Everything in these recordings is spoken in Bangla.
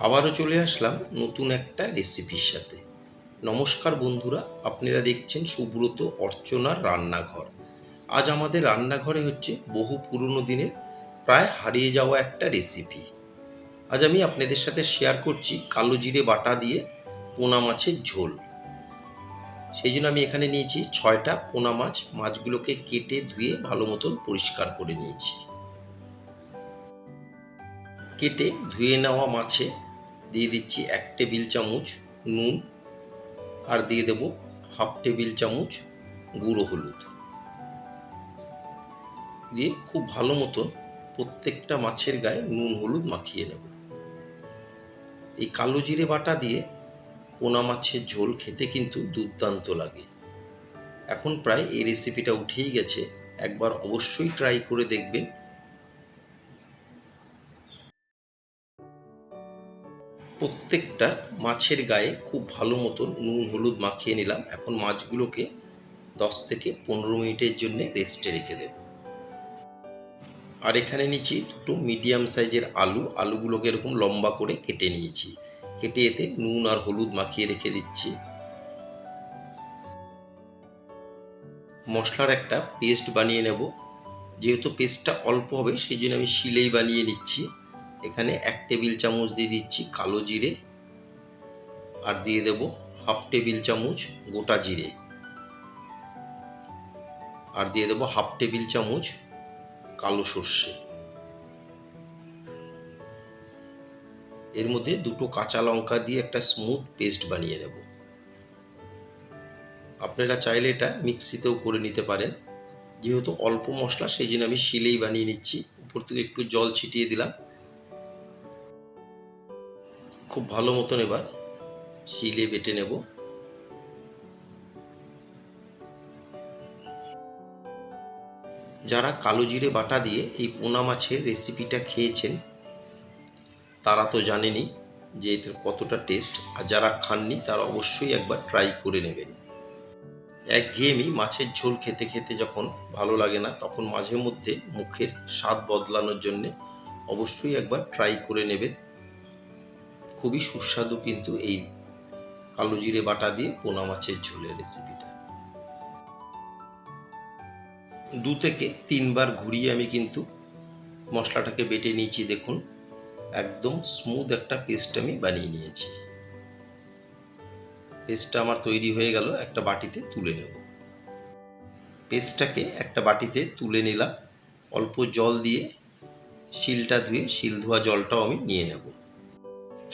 আবারও চলে আসলাম নতুন একটা রেসিপির সাথে। নমস্কার বন্ধুরা, আপনারা দেখছেন সুব্রত অর্চনার রান্নাঘর। আজ আমাদের রান্নাঘরে হচ্ছে বহু পুরনো দিনের, প্রায় হারিয়ে যাওয়া একটা রেসিপি। আজ আমি আপনাদের সাথে শেয়ার করছি কালো জিরে বাটা দিয়ে পোনা মাছের ঝোল। সেই জন্য আমি এখানে নিয়েছি ছয়টা পোনা মাছ, মাছগুলোকে কেটে ধুয়ে ভালো মতন পরিষ্কার করে নিয়েছি। কেটে ধুয়ে নেওয়া মাছে দিয়ে দিচ্ছি এক টেবিল চামচ নুন আর দিয়ে দেব হাফ টেবিল চামচ গুঁড়ো হলুদ। দিয়ে খুব ভালো মতো প্রত্যেকটা মাছের গায়ে নুন হলুদ মাখিয়ে নেব। এই কালো জিরে বাটা দিয়ে পোনা মাছের ঝোল খেতে কিন্তু দুর্দান্ত লাগে। এখন প্রায় এই রেসিপিটা উঠেই গেছে, একবার অবশ্যই ট্রাই করে দেখবেন। প্রত্যেকটা মাছের গায়ে খুব ভালো মতন নুন, হলুদ মাখিয়ে নিলাম। এখন মাছগুলোকে দশ থেকে পনেরো মিনিটের জন্য রেস্টে রেখে দেব। আর এখানে নিচ্ছি দুটো মিডিয়াম সাইজের আলু। আলুগুলোকে এরকম লম্বা করে কেটে নিয়েছি। কেটে এতে নুন আর হলুদ মাখিয়ে রেখে দিচ্ছি। মশলার একটা পেস্ট বানিয়ে নেব। যেহেতু পেস্টটা অল্প হবে, সেই জন্য আমি শিলেই বানিয়ে নিচ্ছি। এখানে এক টেবিল চামচ দিয়ে দিচ্ছি কালো জিরে আর দিয়ে দেব হাফ টেবিল চামচ গোটা জিরে। আর দিয়ে দেব হাফ টেবিল চামচ কালো সর্ষে। এর মধ্যে দুটো কাঁচা লঙ্কা দিয়ে একটা স্মুথ পেস্ট বানিয়ে নেব। আপনারা চাইলে এটা মিক্সিতেও করে নিতে পারেন। যেহেতু অল্প মশলা, সেই জন্য আমি শিলেই বানিয়ে নিচ্ছি। উপর থেকে একটু জল ছিটিয়ে দিলাম। খুব ভালো মতন এবার শিলে বেটে নেব। যারা কালো জিরে বাটা দিয়ে এই পোনা মাছের রেসিপিটা খেয়েছেন, তারা তো জানেনি যে এটার কতটা টেস্ট, আর যারা খাননি তারা অবশ্যই একবার ট্রাই করে নেবেন। এক একঘেয়েমি মাছের ঝোল খেতে খেতে যখন ভালো লাগে না, তখন মাঝে মধ্যে মুখের স্বাদ বদলানোর জন্যে অবশ্যই একবার ট্রাই করে নেবেন। খুবই সুস্বাদু কিন্তু এই কালো জিরে বাটা দিয়ে পোনা মাছের ঝোলের রেসিপিটা দু থেকে তিনবার ঘুরিয়ে আমি কিন্তু মশলাটাকে বেটে নিয়েছি, দেখুন। একদম স্মুথ একটা পেস্ট আমি বানিয়ে নিয়েছি। পেস্টটা আমার তৈরি হয়ে গেল, একটা বাটিতে তুলে নেব। পেস্টটাকে একটা বাটিতে তুলে নিলাম। অল্প জল দিয়ে শিলটা ধুয়ে শিল ধোয়া জলটাও আমি নিয়ে নেব।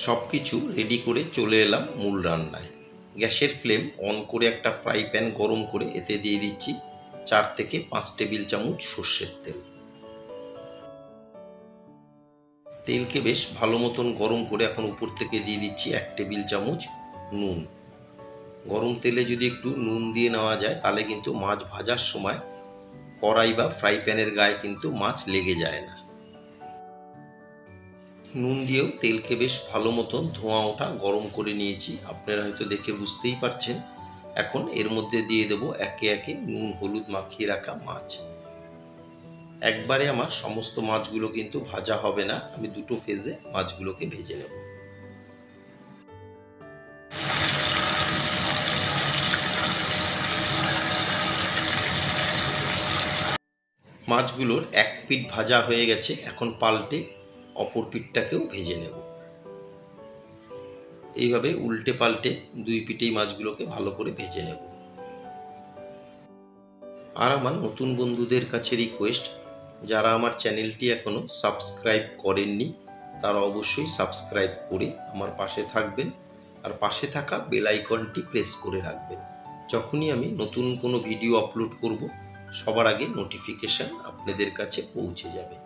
সব কিছু রেডি করে চলে এলাম মূল রান্নায়। গ্যাসের ফ্লেম অন করে একটা ফ্রাই প্যান গরম করে এতে দিয়ে দিচ্ছি চার থেকে পাঁচ টেবিল চামচ সর্ষের তেল। তেলকে বেশ ভালো মতন গরম করে এখন উপর থেকে দিয়ে দিচ্ছি এক টেবিল চামচ নুন। গরম তেলে যদি একটু নুন দিয়ে নেওয়া যায়, তাহলে কিন্তু মাছ ভাজার সময় কড়াই বা ফ্রাই প্যানের গায়ে কিন্তু মাছ লেগে যায় না। নুন দিয়েও তেলকে বেশ ভালো মতন ধোঁয়া ওঠা গরম করে নিয়েছি। আপনারা হয়তো দেখে বুঝতেই পারছেন। এখন এর মধ্যে দিয়ে দেব একে একে নুন, হলুদ মাখিয়ে রাখা মাছ। একবারে আমার সমস্ত মাছগুলো কিন্তু ভাজা হবে না। আমি দুটো ফেজে মাছগুলোকে ভেজে নেব। মাছগুলোর এক পিঠ ভাজা হয়ে গেছে। এখন পাল্টে অপর পিঠটাকেও ভেজে নেব। এইভাবে উল্টে পাল্টে দুই পিঠেই মাছগুলোকে ভালো করে ভেজে নেব। আর আমার নতুন বন্ধুদের কাছে রিকোয়েস্ট যারা আমার চ্যানেলটি এখনও সাবস্ক্রাইব করেননি, তারা অবশ্যই সাবস্ক্রাইব করে আমার পাশে থাকবেন আর পাশে থাকা বেল আইকনটি প্রেস করে রাখবেন। যখনই আমি নতুন কোনো ভিডিও আপলোড করব, সবার আগে নোটিফিকেশান আপনাদের কাছে পৌঁছে যাবে।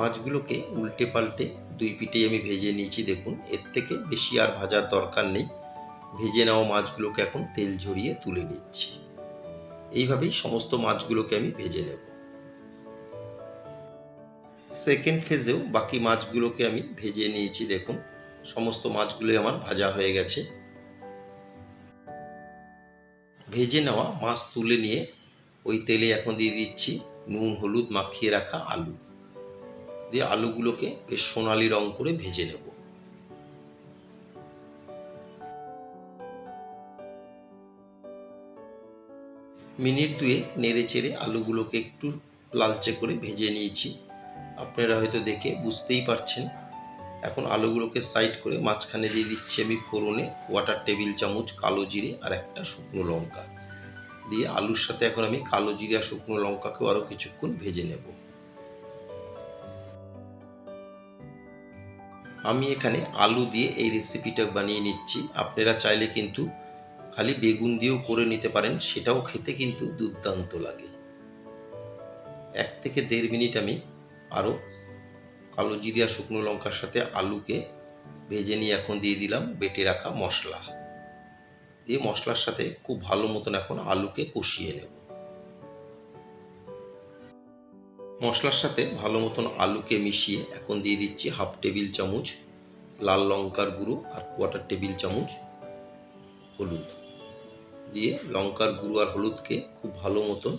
মাছগুলোকে উল্টে পাল্টে দুই পিঠেই আমি ভেজে নিয়েছি, দেখুন। এর থেকে বেশি আর ভাজার দরকার নেই। ভেজে নেওয়া মাছগুলোকে এখন তেল ঝরিয়ে তুলে নিচ্ছি। এইভাবেই সমস্ত মাছগুলোকে আমি ভেজে নেব। সেকেন্ড ফেজেও বাকি মাছগুলোকে আমি ভেজে নিয়েছি, দেখুন। সমস্ত মাছগুলোই আমার ভাজা হয়ে গেছে। ভেজে নেওয়া মাছ তুলে নিয়ে ওই তেলে এখন দিয়ে দিচ্ছি নুন, হলুদ মাখিয়ে রাখা আলু। দিয়ে আলুগুলোকে বেশ সোনালি রং করে ভেজে নেব। মিনিট দুয়েক নেড়ে চেড়ে আলুগুলোকে একটু লালচে করে ভেজে নিয়েছি। আপনারা হয়তো দেখে বুঝতেই পারছেন। এখন আলুগুলোকে সাইড করে মাঝখানে দিয়ে দিচ্ছি আমি ফোড়নে ওয়াটার টেবিল চামচ, কালো জিরে আর একটা শুকনো লঙ্কা। দিয়ে আলুর সাথে এখন আমি কালো জিরে আর শুকনো লঙ্কাকেও আরও কিছুক্ষণ ভেজে নেব। আমি এখানে আলু দিয়ে এই রেসিপিটা বানিয়ে নিচ্ছি। আপনারা চাইলে কিন্তু খালি বেগুন দিয়েও করে নিতে পারেন, সেটাও খেতে কিন্তু দুর্দান্ত লাগে। এক থেকে দেড় মিনিট আমি আরও কালো জিরিয়া শুকনো লঙ্কার সাথে আলুকে ভেজে নিয়ে এখন দিয়ে দিলাম, বেটে রাখা মশলা। দিয়ে মশলার সাথে খুব ভালো মতন এখন আলুকে কষিয়ে নেব। মশলার সাথে ভালো মতন আলুকে মিশিয়ে এখন দিয়ে দিচ্ছি হাফ টেবিল চামচ লাল লঙ্কার গুঁড়ো আর কোয়াটার টেবিল চামচ হলুদ। দিয়ে লঙ্কার গুঁড়ো আর হলুদকে খুব ভালো মতন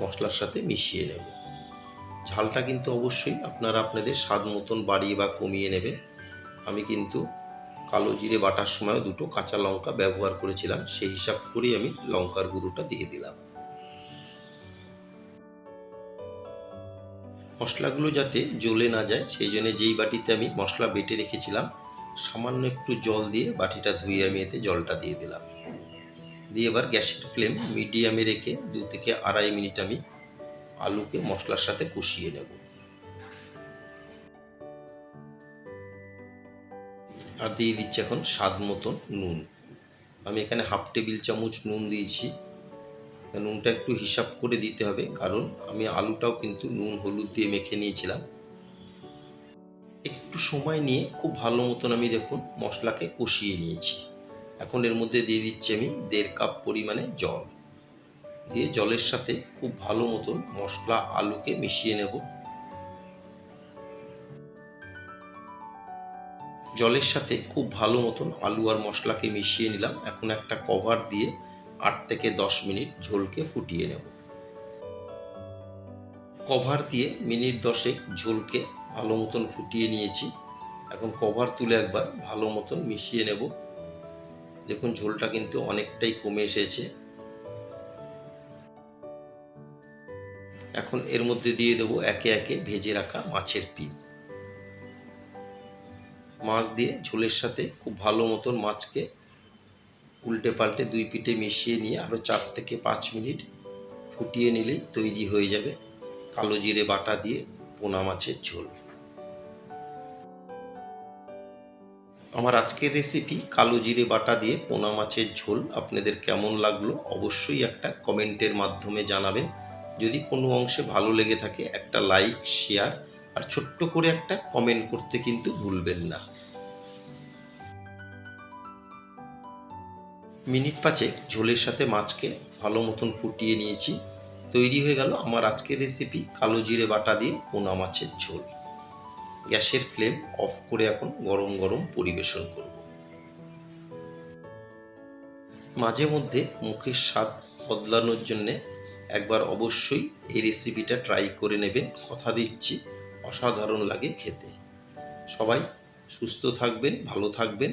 মশলার সাথে মিশিয়ে নেব। ঝালটা কিন্তু অবশ্যই আপনারা আপনাদের স্বাদ মতন বাড়িয়ে বা কমিয়ে নেবেন। আমি কিন্তু কালো জিরে বাটার সময় দুটো কাঁচা লঙ্কা ব্যবহার করেছিলাম, সেই হিসাব করেই আমি লঙ্কার গুঁড়োটা দিয়ে দিলাম। মশলাগুলো যাতে জ্বলে না যায়, সেই জন্য যেই বাটিতে আমি মশলা বেটে রেখেছিলাম, সামান্য একটু জল দিয়ে বাটিটা ধুয়ে আমি এতে জলটা দিয়ে দিলাম। দিয়ে এবার গ্যাসের ফ্লেম মিডিয়ামে রেখে দু থেকে আড়াই মিনিট আমি আলুকে মশলার সাথে কষিয়ে নেব। আর দিয়ে দিচ্ছি এখন স্বাদ মতন নুন। আমি এখানে হাফ টেবিল চামচ নুন দিয়েছি। নুনটা একটু হিসাব করে দিতে হবে, কারণ আমি আলুটাও কিন্তু নুন, হলুদ দিয়ে মেখে নিয়েছিলাম। একটু সময় নিয়ে খুব ভালো মতন আমি দেখুন মশলাকে কষিয়ে নিয়েছি। এখন এর মধ্যে দিয়ে দিচ্ছি আমি দেড় কাপ পরিমাণে জল। দিয়ে জলের সাথে খুব ভালো মতন মশলা আলুকে মিশিয়ে নেব। জলের সাথে খুব ভালো মতন আলু আর মশলাকে মিশিয়ে নিলাম। এখন একটা কভার দিয়ে আট থেকে দশ মিনিট ঝোলকে ফুটিয়ে নেব। কভার দিয়ে মিনিট দশেক ঝোলকে ভালো মতন ফুটিয়ে নিয়েছি। এখন কভার তুলে একবার ভালো মতন মিশিয়ে নেব। দেখুন ঝোলটা কিন্তু অনেকটাই কমে এসেছে। এখন এর মধ্যে দিয়ে দেবো একে একে ভেজে রাখা মাছের পিস। মাছ দিয়ে ঝোলের সাথে খুব ভালো মতন মাছকে উল্টে পাল্টে দুই পিঠে মিশিয়ে নিয়ে আরও চার থেকে পাঁচ মিনিট ফুটিয়ে নিলেই তৈরি হয়ে যাবে কালো জিরে বাটা দিয়ে পোনা মাছের ঝোল। আমার আজকের রেসিপি কালো জিরে বাটা দিয়ে পোনা মাছের ঝোল আপনাদের কেমন লাগল অবশ্যই একটা কমেন্টের মাধ্যমে জানাবেন। যদি কোনো অংশে ভালো লেগে থাকে একটা লাইক শেয়ার আর ছোট্ট করে একটা কমেন্ট করতে কিন্তু ভুলবেন না। মিনিট পাঁচেক ঝোলের সাথে মাছকে ভালো মতন ফুটিয়ে নিয়েছি। তৈরি হয়ে গেল আমার আজকের রেসিপি কালো জিরে বাটা দিয়ে পোনা মাছের ঝোল। গ্যাসের ফ্লেম অফ করে এখন গরম গরম পরিবেশন করব। মাঝে মধ্যে মুখের স্বাদ বদলানোর জন্যে একবার অবশ্যই এই রেসিপিটা ট্রাই করে নেবেন। কথা দিচ্ছি, অসাধারণ লাগে খেতে। সবাই সুস্থ থাকবেন, ভালো থাকবেন।